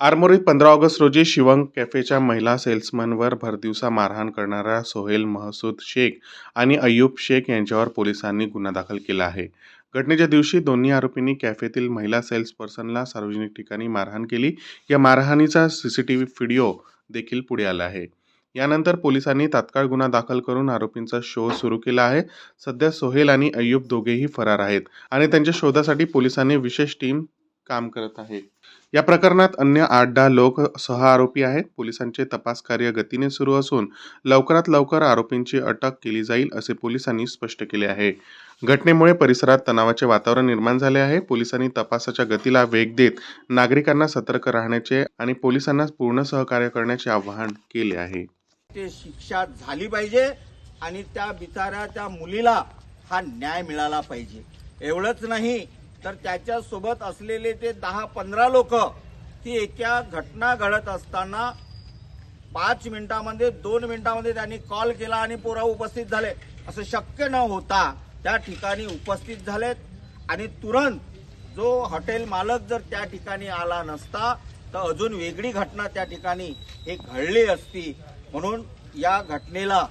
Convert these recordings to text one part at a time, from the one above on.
आरमोरीत पंधरा ऑगस्ट रोजी शिवंग कॅफेच्या महिला सेल्समनवर भरदिवसा मारहाण करणारा सोहेल महसूद शेख आणि अय्यूब शेख यांच्यावर पोलिसांनी गुन्हा दाखल केला आहे. घटनेच्या दिवशी दोन्ही आरोपींनी कॅफेतील महिला सेल्स पर्सनला सार्वजनिक ठिकाणी मारहाण केली. या मारहाणीचा सीसीटीव्ही व्हिडिओ देखील पुढे आला आहे. यानंतर पोलिसांनी तात्काळ गुन्हा दाखल करून आरोपींचा शोध सुरू केला आहे. सध्या सोहेल आणि अय्यूब दोघेही फरार आहेत आणि त्यांच्या शोधासाठी पोलिसांनी विशेष टीम काम करत आहे या प्रकरणात अन्य आठ दहा लोक सह आरोपी आहेत. पोलिसांचे तपास कार्य गतीने सुरू असून लवकरात लवकर आरोपींची अटक केली जाईल असे पोलिसांनी स्पष्ट केले आहे. घटनेमुळे परिसरात तणावाचे वातावरण निर्माण झाले आहे. पोलिसांनी तपासाच्या गतीला वेग देत नागरिकांना सतर्क राहण्याचे आणि पोलिसांना पूर्ण सहकार्य करण्याचे आवाहन केले आहे. ते शिक्षा झाली पाहिजे आणि त्या बिचाऱ्या त्या मुलीला हा न्याय मिळाला पाहिजे. एवढंच नाही तर त्याच्यासोबत असलेले ते दहा पंधरा लोक ती एका घटना घडत असताना पाच मिनिटामध्ये दोन मिनिटामध्ये त्यांनी कॉल केला आणि पोरा उपस्थित झाले. असं शक्य न होता त्या ठिकाणी उपस्थित झालेत. आणि तुरंत जो हॉटेल मालक जर त्या ठिकाणी आला नसता तर अजून वेगळी घटना त्या ठिकाणी हे घडली असती. म्हणून या घटनेला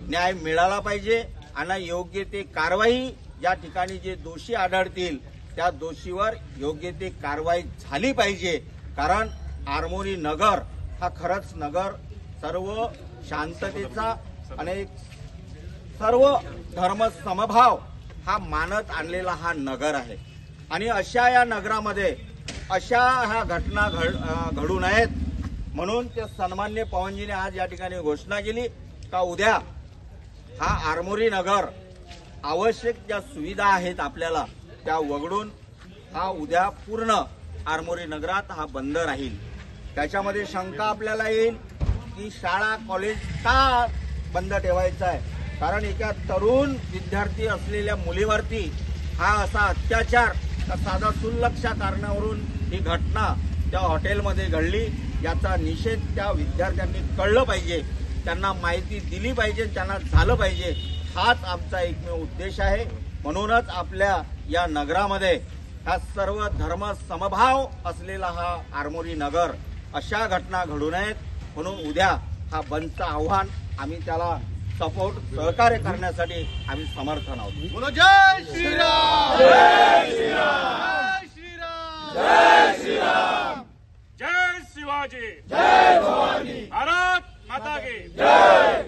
न्याय मिळाला पाहिजे. आणि योग्य ते कारवाई या ठिकाणी जे दोषी आढळतील त्या दोषीवर योग्य ते कारवाई झाली पाहिजे. कारण आरमोरी नगर हा खरंच नगर सर्व शांततेचा आणि सर्व धर्म समभाव हा मानत आणलेला हा नगर आहे. आणि अशा या नगरामध्ये अशा ह्या घटना घड अं, घडू नयेत. म्हणून ते सन्मान्य पवनजीने आज या ठिकाणी घोषणा केली का उद्या हा आरमोरी नगर आवश्यक ज्या सुविधा आहेत आपल्याला त्या वगळून हा उद्या पूर्ण आरमोरी नगरात हा बंद राहील. त्याच्यामध्ये शंका आपल्याला येईल की शाळा कॉलेज का बंद ठेवायचं आहे? कारण एका तरुण विद्यार्थी असलेल्या मुलीवरती हा असा अत्याचार साधा सुलक्षा कारणावरून ही घटना त्या हॉटेलमध्ये घडली. याचा निषेध त्या विद्यार्थ्यांनी कळलं पाहिजे. त्यांना माहिती दिली पाहिजे त्यांना झालं पाहिजे. हाच आमचा एकमेव उद्देश आहे. म्हणूनच आपल्या या नगरामध्ये हा सर्व धर्म समभाव असलेला हा आरमोरी नगर अशा घटना घडू नयेत. म्हणून उद्या हा बंदचं आव्हान आम्ही त्याला सपोर्ट सहकार्य करण्यासाठी आम्ही समर्थन आहोत. जय श्रीराम! जय श्रीराम! जय श्रीराम! जय शिवाजी! जय भवानी! भारत माता की जय